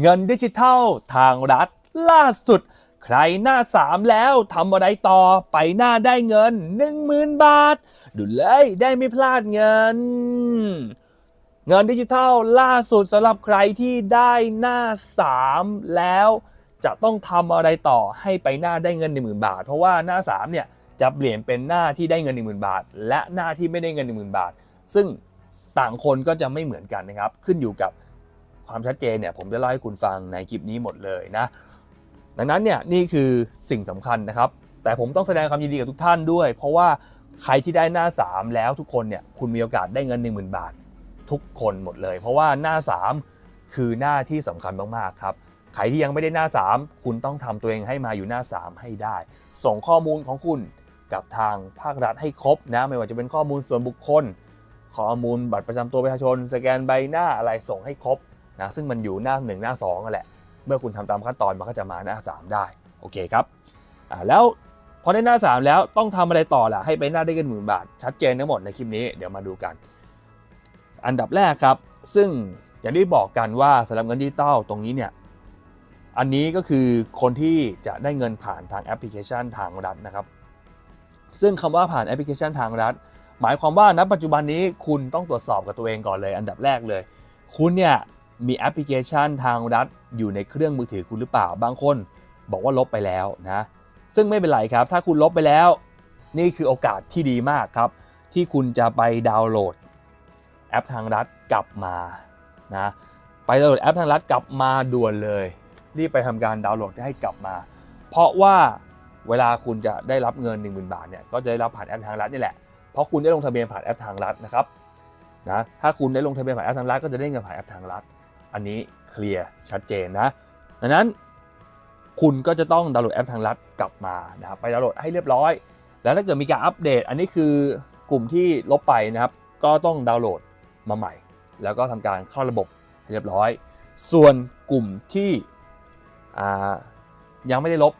เงินดิจิทัลทางรัฐ ล่าสุด ใครหน้า3แล้วทำอะไรต่อไปหน้าได้เงิน 10,000 บาท ดูเลยได้ไม่พลาดเงิน เงินดิจิทัลล่าสุดสำหรับใครที่ได้หน้า3แล้ว จะต้องทำอะไรต่อให้ไปหน้าได้เงิน 10,000 บาท เพราะว่าหน้า3เนี่ยจะเปลี่ยนเป็นหน้าที่ได้เงิน 10,000 บาท และหน้าที่ไม่ได้เงิน 10,000 บาท ซึ่งต่างคนก็จะไม่เหมือนกันนะครับ ขึ้นอยู่กับ ความชัดเจนเนี่ยผมจะเล่าให้คุณฟังในคลิปนี้หมดเลยนะดังนั้นเนี่ยนี่คือสิ่งสำคัญนะครับ แต่ผมต้องแสดงความยินดีกับทุกท่านด้วย เพราะว่าใครที่ได้หน้า 3 แล้วทุกคนเนี่ยคุณมีโอกาสได้เงิน 10,000 บาท ทุกคนหมดเลย เพราะว่าหน้า 3 คือหน้าที่สำคัญมากๆครับใครที่ยังไม่ได้หน้า 3 คุณต้องทำตัวเองให้มาอยู่หน้า 3 ให้ได้ ส่งข้อมูลของคุณกับทางภาครัฐให้ครบนะไม่ว่าจะเป็นข้อมูลส่วนบุคคล ข้อมูลบัตรประจำตัวประชาชน สแกนใบหน้าอะไรส่งให้ครบ นะซึ่งมันอยู่หน้า 1 หน้า2นั่นแหละ เมื่อคุณทำตามขั้นตอนมันก็จะมาหน้า 3 ได้โอเคครับอ่าแล้วพอได้หน้า 3 แล้วต้องทำอะไรต่อล่ะให้ไปหน้าได้เงินหมื่นบาท ชัดเจนทั้งหมดในคลิปนี้เดี๋ยวมาดูกัน อันดับแรกครับ ซึ่งอย่างที่บอกกันว่าสำหรับเงินดิจิตอลตรงนี้เนี่ยอันนี้ก็คือคนที่จะได้เงินผ่านทางแอปพลิเคชันทางรัฐนะครับ ซึ่งคำว่าผ่านแอปพลิเคชันทางรัฐ หมายความว่าณปัจจุบันนี้คุณต้องตรวจสอบกับตัวเองก่อนเลย อันดับแรกเลย คุณเนี่ย มีแอปพลิเคชันทางรัฐอยู่ในเครื่องมือถือคุณหรือเปล่า บางคนบอกว่าลบไปแล้วนะ ซึ่งไม่เป็นไรครับ ถ้าคุณลบไปแล้ว นี่คือโอกาสที่ดีมากครับ ที่คุณจะไปดาวน์โหลดแอปทางรัฐกลับมานะไปดาวน์โหลดแอปทางรัฐกลับมาด่วนเลย รีบไปทำการดาวน์โหลดให้กลับมา เพราะว่าเวลาคุณจะได้รับเงิน 1 0,000 บาทเนี่ยก็จะได้รับผ่านแอปทางรัฐนี่แหละเพราะคุณได้ลงทะเบียนผ่านแอปทางรัฐนะครับนะถ้าคุณได้ลงทะเบียนผ่านแอปทางรัฐก็จะได้เงินผ่านแอปทางรัฐ อันนี้เคลียร์ชัดเจนนะดังนั้นคุณก็จะต้องดาวน์โหลดแอปทางรัฐกลับมานะครับไปดาวน์โหลดให้เรียบร้อย แล้วถ้าเกิดมีการอัปเดต อันนี้คือกลุ่มที่ลบไปนะครับ ก็ต้องดาวน์โหลดมาใหม่ แล้วก็ทำการเข้าระบบให้เรียบร้อย ส่วนกลุ่มที่ยังไม่ได้ลบ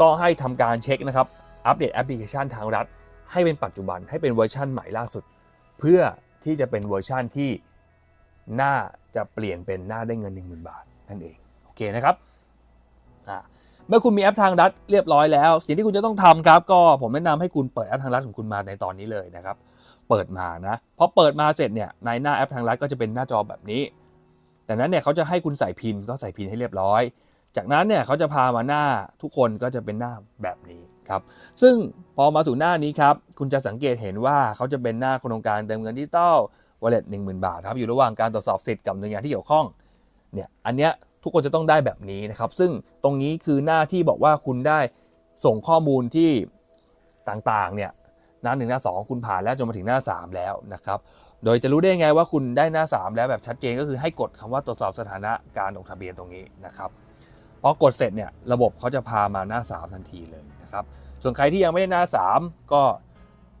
ก็ให้ทำการเช็คนะครับ อัปเดตแอปพลิเคชันทางรัฐ ให้เป็นปัจจุบันให้เป็นเวอร์ชันใหม่ล่าสุด เพื่อที่จะเป็นเวอร์ชันที่ หน่าจะเปลี่ยนเป็นหน้าได้เงิน 10,000 บาทนั่นเองโอเคนะครับเมื่อคุณมีแอปทางรัฐเรียบร้อยแล้ว สิ่งที่คุณจะต้องทำครับก็ผมแนะนำให้คุณเปิดแอปทางรัฐของคุณมาในตอนนี้เลยนะครับ เปิดมานะพอเปิดมาเสร็จเนี่ยในหน้าแอปทางรัฐก็จะเป็นหน้าจอแบบนี้ แต่นั้นเนี่ยเขาจะให้คุณใส่พินก็ใส่พินให้เรียบร้อย จากนั้นเนี่ยเขาจะพามาหน้าทุกคนก็จะเป็นหน้าแบบนี้ครับซึ่งพอมาสู่หน้านี้ครับคุณจะสังเกตเห็นว่าเขาจะเป็นหน้าโครงการเติมเงินดิจิตอล วอลเล็ตหนึ่งหมื่นบาทครับอยู่ระหว่างการตรวจสอบสิทธิ์กับหน่วยงานที่เกี่ยวข้องเนี่ยอันเนี้ยทุกคนจะต้องได้แบบนี้นะครับ ซึ่งตรงนี้คือหน้าที่บอกว่าคุณได้ส่งข้อมูลที่ต่างๆเนี่ยหน้าหนึ่งหน้าสองคุณผ่านแล้วจนมาถึงหน้า 3 แล้วนะครับ โดยจะรู้ได้ไงว่าคุณได้หน้า 3 แล้วแบบชัดเจนก็คือให้กดคำว่าตรวจสอบสถานะการลงทะเบียนตรงนี้นะครับพอกดเสร็จเนี่ยระบบเขาจะพามาหน้า 3 ทันทีเลยนะครับส่วนใครที่ยังไม่ได้หน้า 3 ก็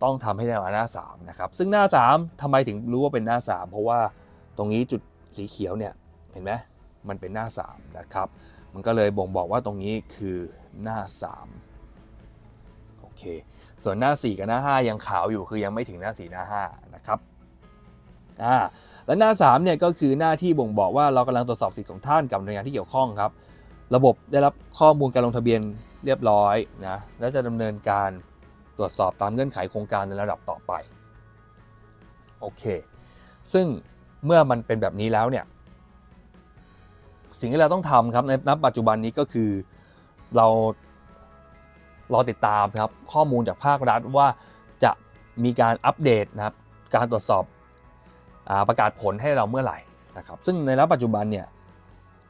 ต้องทำให้ได้มาหน้า3นะครับซึ่งหน้า 3ทำไมถึงรู้ว่าเป็นหน้า 3 เพราะว่าตรงนี้จุดสีเขียวเนี่ยเห็นไหมมันเป็นหน้า3นะครับมันก็เลยบ่งบอกว่าตรงนี้คือหน้า3โอเคส่วนหน้า 4 กับหน้า 5 ยังขาวอยู่คือยังไม่ถึงหน้า 4 หน้า 5 นะครับอ่าและหน้า3เนี่ยก็คือหน้าที่บ่งบอกว่าเรากำลังตรวจสอบสิทธิ์ของท่านกับหน่วยงานที่เกี่ยวข้องครับ ระบบได้รับข้อมูลการลงทะเบียนเรียบร้อยนะและจะดำเนินการ ตรวจสอบตามเงื่อนไขโครงการในระดับต่อไปโอเค ซึ่งเมื่อมันเป็นแบบนี้แล้วเนี่ย สิ่งที่เราต้องทำครับในณปัจจุบันนี้ก็คือเรารอติดตามครับข้อมูลจากภาครัฐว่าจะมีการอัปเดตนะครับ การตรวจสอบอประกาศผลให้เราเมื่อไหร่นะครับ ซึ่งในณปัจจุบันเนี่ย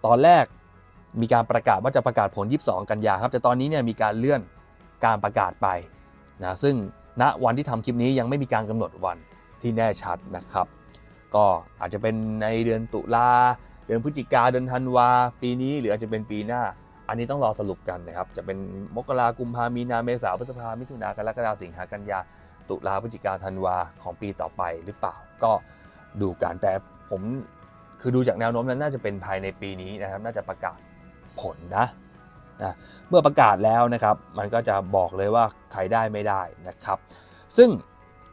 ตอนแรกมีการประกาศว่าจะประกาศผล 22 กันยาครับ แต่ตอนนี้เนี่ยมีการเลื่อนการประกาศไป นะซึ่งณวันที่ทำคลิปนี้ยังไม่มีการกำหนดวันที่แน่ชัดนะครับ ก็อาจจะเป็นในเดือนตุลาเดือนพฤศจิกาเดือนธันวาปีนี้หรืออาจจะเป็นปีหน้า อันนี้ต้องรอสรุปกันนะครับ จะเป็นมกรากุมภามีนาเมษาพฤษภามิถุนากรกฎาสิงหากันยาตุลาพฤศจิกาธันวาของปีต่อไปหรือเปล่า ก็ดูกันแต่ผมคือดูจากแนวโน้มนั้นน่าจะเป็นภายในปีนี้นะครับ น่าจะประกาศผลนะ นะเมื่อประกาศแล้วนะครับ มันก็จะบอกเลยว่าใครได้ไม่ได้นะครับ ซึ่ง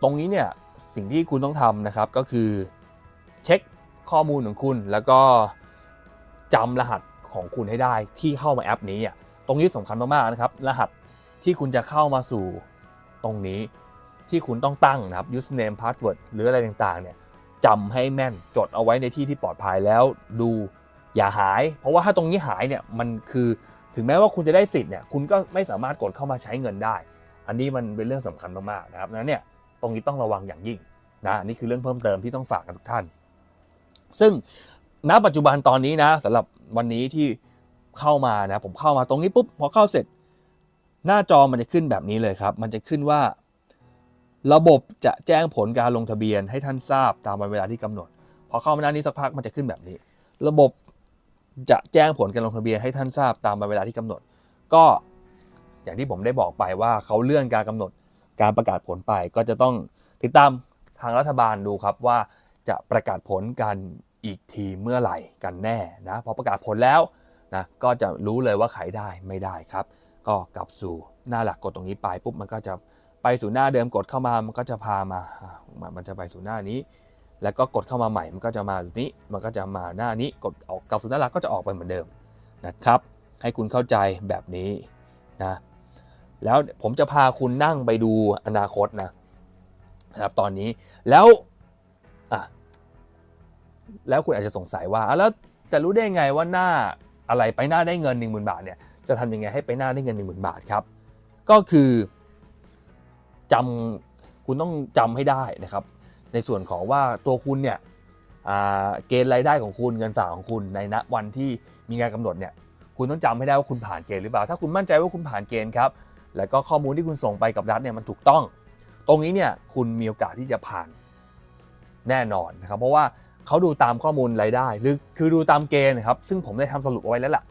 ตรงนี้เนี่ยสิ่งที่คุณต้องทำนะครับก็คือเช็คข้อมูลของคุณ แล้วก็จำรหัสของคุณให้ได้ที่เข้ามาแอปนี้อะตรงนี้สำคัญมากๆนะครับ รหัสที่คุณจะเข้ามาสู่ตรงนี้ที่คุณต้องตั้งนะครับ username password หรืออะไรต่างๆเนี่ยจำให้แม่นจดเอาไว้ในที่ที่ปลอดภัยแล้วดูอย่าหาย เพราะว่าถ้าตรงนี้หายเนี่ยมันคือ ถึงแม้ว่าคุณจะได้สิทธิ์เนี่ยคุณก็ไม่สามารถกดเข้ามาใช้เงินได้ อันนี้มันเป็นเรื่องสำคัญมากๆนะครับนั้นเนี่ยตรงนี้ต้องระวังอย่างยิ่งนะนี่คือเรื่องเพิ่มเติมที่ต้องฝากกับทุกท่าน ซึ่งณปัจจุบันตอนนี้นะสำหรับวันนี้ที่เข้ามานะผมเข้ามาตรงนี้ปุ๊บพอเข้าเสร็จ หน้าจอมันจะขึ้นแบบนี้เลยครับ มันจะขึ้นว่า ระบบจะแจ้งผลการลงทะเบียนให้ท่านทราบตามวันเวลาที่กำหนด พอเข้ามาหน้านี้สักพักมันจะขึ้นแบบนี้ ระบบ จะแจ้งผลการลงทะเบียนให้ท่านทราบตามเวลาที่กำหนด ก็อย่างที่ผมได้บอกไปว่าเขาเลื่อนการกำหนดการประกาศผลไป ก็จะต้องติดตามทางรัฐบาลดูครับว่าจะประกาศผลกันอีกทีเมื่อไหร่กันแน่นะพอประกาศผลแล้วนะก็จะรู้เลยว่าใครได้ไม่ได้ครับ ก็กลับสู่หน้าหลักกดตรงนี้ไปปุ๊บมันก็จะไปสู่หน้าเดิมกดเข้ามามันก็จะพามา มันจะไปสู่หน้านี้ แล้วก็กดเข้ามาใหม่มันก็จะมานี้มันก็จะมาหน้านี้กดออกกลับสู่หน้าหลักก็จะออกไปเหมือนเดิมนะครับ ให้คุณเข้าใจแบบนี้นะแล้วผมจะพาคุณนั่งไปดูอนาคตนะครับตอนนี้แล้วอะแล้วคุณอาจจะสงสัยว่าแล้วจะรู้ได้ไงว่าหน้าอะไรไปหน้าได้เงิน 1 0,000 บาทเนี่ยจะทำยังไงให้ไปหน้าได้เงิน 1 0,000 บาทครับ ก็คือจำคุณต้องจำให้ได้นะครับ ในส่วนของว่าตัวคุณเนี่ยเกณฑ์รายได้ของคุณเงินฝากของคุณในณวันที่มีการกำหนดเนี่ยคุณต้องจำให้ได้ว่าคุณผ่านเกณฑ์หรือเปล่า ถ้าคุณมั่นใจว่าคุณผ่านเกณฑ์ครับแล้วก็ข้อมูลที่คุณส่งไปกับรัฐเนี่ยมันถูกต้อง ตรงนี้เนี่ยคุณมีโอกาสที่จะผ่านแน่นอนนะครับเพราะว่าเขาดูตามข้อมูลรายได้หรือคือดูตามเกณฑ์นะครับซึ่งผมได้ทำสรุปเอาไว้แล้วล่ะ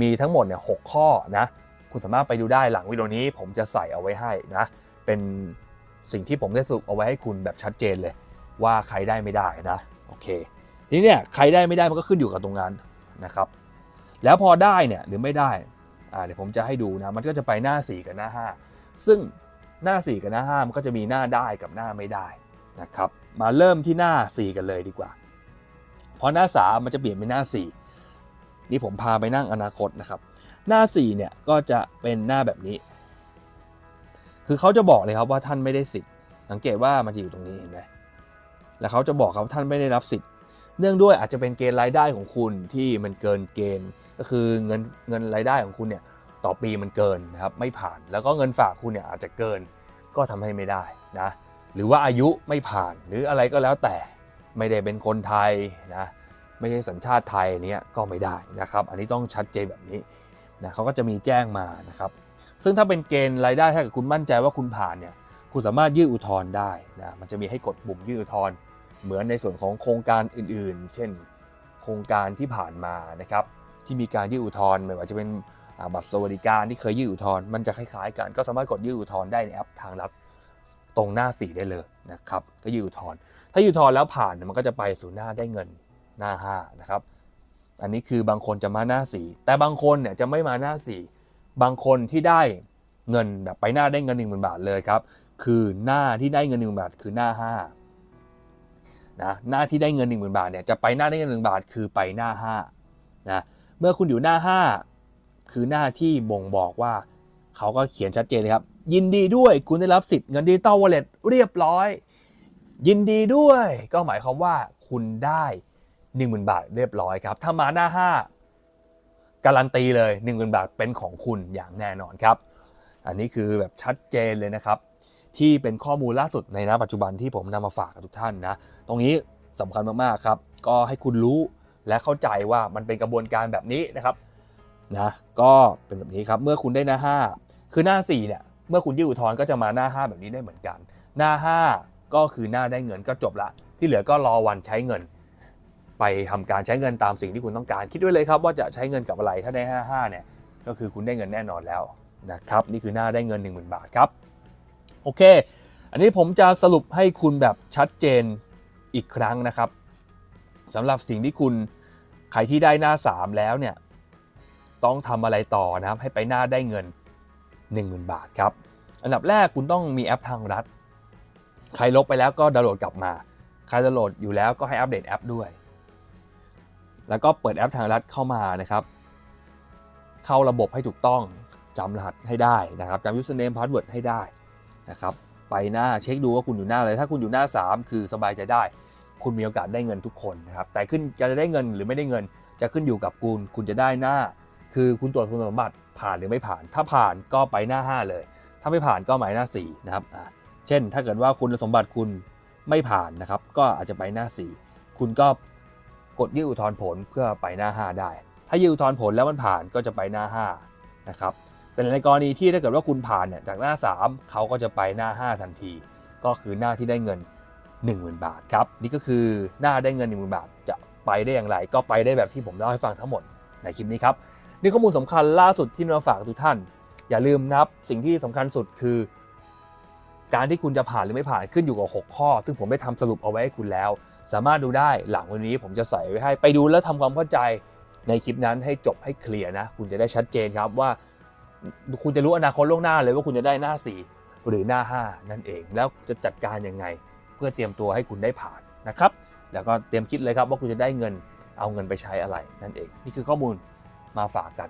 มีทั้งหมดเนี่ยหกข้อนะคุณสามารถไปดูได้หลังวิดีโอนี้ผมจะใส่เอาไว้ให้นะเป็นสิ่งที่ผมได้สรุปเอาไว้ให้คุณแบบชัดเจนเลย ว่าใครได้ไม่ได้นะโอเคทีนี้เนี่ยใครได้ไม่ได้มันก็ขึ้นอยู่กับตรงนั้นนะครับ แล้วพอได้เนี่ยหรือไม่ได้อ่าเดี๋ยวผมจะให้ดูนะมันก็จะไปหน้า 4 กับหน้า 5 ซึ่งหน้า 4 กับหน้า5มันก็จะมีหน้าได้กับหน้าไม่ได้นะครับมาเริ่มที่หน้า 4 กันเลยดีกว่าเพราะหน้า 3 มันจะเปลี่ยนเป็นหน้า 4 นี่ผมพาไปนั่งอนาคตนะครับ หน้า 4 เนี่ยก็จะเป็นหน้าแบบนี้ คือเขาจะบอกเลยครับว่าท่านไม่ได้สิทธิ์สังเกตว่ามันจะอยู่ตรงนี้เห็นไหม แล้วเขาจะบอกครับว่าท่านไม่ได้รับสิทธิ์ เนื่องด้วยอาจจะเป็นเกณฑ์รายได้ของคุณที่มันเกินเกณฑ์ ก็คือเงินเงินรายได้ของคุณเนี่ยต่อปีมันเกินนะครับไม่ผ่าน แล้วก็เงินฝากคุณเนี่ยอาจจะเกินก็ทำให้ไม่ได้นะหรือว่าอายุไม่ผ่านหรืออะไรก็แล้วแต่ไม่ได้เป็นคนไทยนะไม่ใช่สัญชาติไทยเนี้ยก็ไม่ได้นะครับ อันนี้ต้องชัดเจนแบบนี้นะเขาก็จะมีแจ้งมานะครับ ซึ่งถ้าเป็นเกณฑ์รายได้ถ้าเกิดคุณมั่นใจว่าคุณผ่านเนี่ยคุณสามารถยื่นอุทธรณ์ได้นะมันจะมีให้กดปุ่มยื่นอุทธรณ์ เหมือนในส่วนของโครงการอื่นๆ เช่น โครงการที่ผ่านมานะครับที่มีการยื่นอุทธรณ์ไม่ว่าจะเป็นบัตรสวัสดิการที่เคยยื่นอุทธรณ์มันจะคล้ายๆกันก็สามารถกดยื่นอุทธรณ์ได้ในแอปทางรัฐตรงหน้า4ได้เลยนะครับก็ยื่นอุทธรณ์ถ้ายื่นอุทธรณ์แล้วผ่านมันก็จะไปสู่หน้าได้เงินหน้า5นะครับอันนี้คือบางคนจะมาหน้า4แต่บางคนเนี่ยจะไม่มาหน้า4บางคนที่ได้เงินแบบไปหน้าได้เงิน1 0,000 บาทเลยครับคือหน้าที่ได้เงิน1 0,000 บาทคือหน้า 5 นะหน้าที่ได้เงิน 1 0,000 บาทเนี่ยจะไปหน้าได้เงิน1บาทคือไปหน้า5นะเมื่อคุณอยู่หน้า 5 คือหน้าที่บ่งบอกว่าเขาก็เขียนชัดเจนเลยครับ ยินดีด้วยคุณได้รับสิทธิ์เงินดิจิตอลวอลเล็ตเรียบร้อย ยินดีด้วย ก็หมายความว่าคุณได้ 10,000 บาทเรียบร้อยครับ ถ้ามาหน้า 5 การันตีเลย 10,000 บาทเป็นของคุณอย่างแน่นอนครับ อันนี้คือแบบชัดเจนเลยนะครับ ที่เป็นข้อมูลล่าสุดในณปัจจุบันที่ผมนำมาฝากกับทุกท่านนะ ตรงนี้สำคัญมากๆครับ ก็ให้คุณรู้และเข้าใจว่ามันเป็นกระบวนการแบบนี้นะครับนะก็เป็นแบบนี้ครับเมื่อคุณได้หน้า 5 คือหน้า4เนี่ยเมื่อคุณยื่นอุทธรณ์ก็จะมาหน้า 5 แบบนี้ได้เหมือนกัน หน้า 5 ก็คือหน้าได้เงินก็จบละ ที่เหลือก็รอวันใช้เงิน ไปทำการใช้เงินตามสิ่งที่คุณต้องการ คิดไว้เลยครับว่าจะใช้เงินกับอะไรถ้าได้ 55เนี่ยก็คือคุณได้เงินแน่นอนแล้วนะครับนี่คือหน้าได้เงิน 10,000 บาทครับ โอเค อันนี้ผมจะสรุปให้คุณแบบชัดเจนอีกครั้งนะครับสำหรับสิ่งที่คุณใครที่ได้หน้า 3 แล้วเนี่ยต้องทำอะไรต่อนะครับให้ไปหน้าได้เงิน 10,000 บาทครับ อันดับแรกคุณต้องมีแอปทางรัฐ ใครลบไปแล้วก็ดาวน์โหลดกลับมา ใครดาวน์โหลดอยู่แล้วก็ให้อัปเดตแอปด้วย แล้วก็เปิดแอปทางรัฐเข้ามานะครับ เข้าระบบให้ถูกต้องจำรหัสให้ได้นะครับจำ username password ให้ได้ นะครับไปหน้าเช็คดูว่าคุณอยู่หน้าอะไรถ้าคุณอยู่หน้า 3 คือสบายใจได้ คุณมีโอกาสได้เงินทุกคนนะครับแต่ขึ้นจะได้เงินหรือไม่ได้เงิน จะขึ้นอยู่กับคุณคุณจะได้หน้า คือคุณตรวจคุณสมบัติผ่านหรือไม่ผ่าน ถ้าผ่านก็ไปหน้า 5 เลย ถ้าไม่ผ่านก็หมายหน้า4นะครับอ่าเช่น ถ้าเกิดว่าคุณสมบัติคุณไม่ผ่านนะครับ ก็อาจจะไปหน้า 4 คุณก็กดยื่นอุทธรณ์ผลเพื่อไปหน้า 5 ได้ ถ้ายื่นอุทธรณ์ผลแล้วมันผ่านก็จะไปหน้า5นะครับ แต่ในกรณีที่ถ้าเกิดว่าคุณผ่านเนี่ยจากหน้า 3 เขาก็จะไปหน้า 5 ทันที ก็คือหน้าที่ได้เงิน 10,000 บาทครับนี่ก็คือหน้าได้เงิน 10,000 บาท จะไปได้อย่างไร ก็ไปได้แบบที่ผมเล่าให้ฟังทั้งหมดในคลิปนี้ครับนี่ข้อมูลสำคัญล่าสุดที่มาฝากทุกท่าน อย่าลืมนะครับสิ่งที่สำคัญสุดคือ การที่คุณจะผ่านหรือไม่ผ่านขึ้นอยู่กับ 6 ข้อ ซึ่งผมได้ทำสรุปเอาไว้ให้คุณแล้ว สามารถดูได้หลังวันนี้ผมจะใส่ไว้ให้ไปดูแล้วทำความเข้าใจในคลิปนั้นให้จบให้เคลียร์นะ คุณจะได้ชัดเจนครับว่า คุณจะรู้อนาคตล่วงหน้าเลยว่าคุณจะได้หน้า 4 หรือหน้า 5 นั่นเอง แล้วจะจัดการยังไง เพื่อเตรียมตัวให้คุณได้ผ่านนะครับ แล้วก็เตรียมคิดเลยครับว่าคุณจะได้เงินเอาเงินไปใช้อะไรนั่นเอง นี่คือข้อมูลมาฝากกัน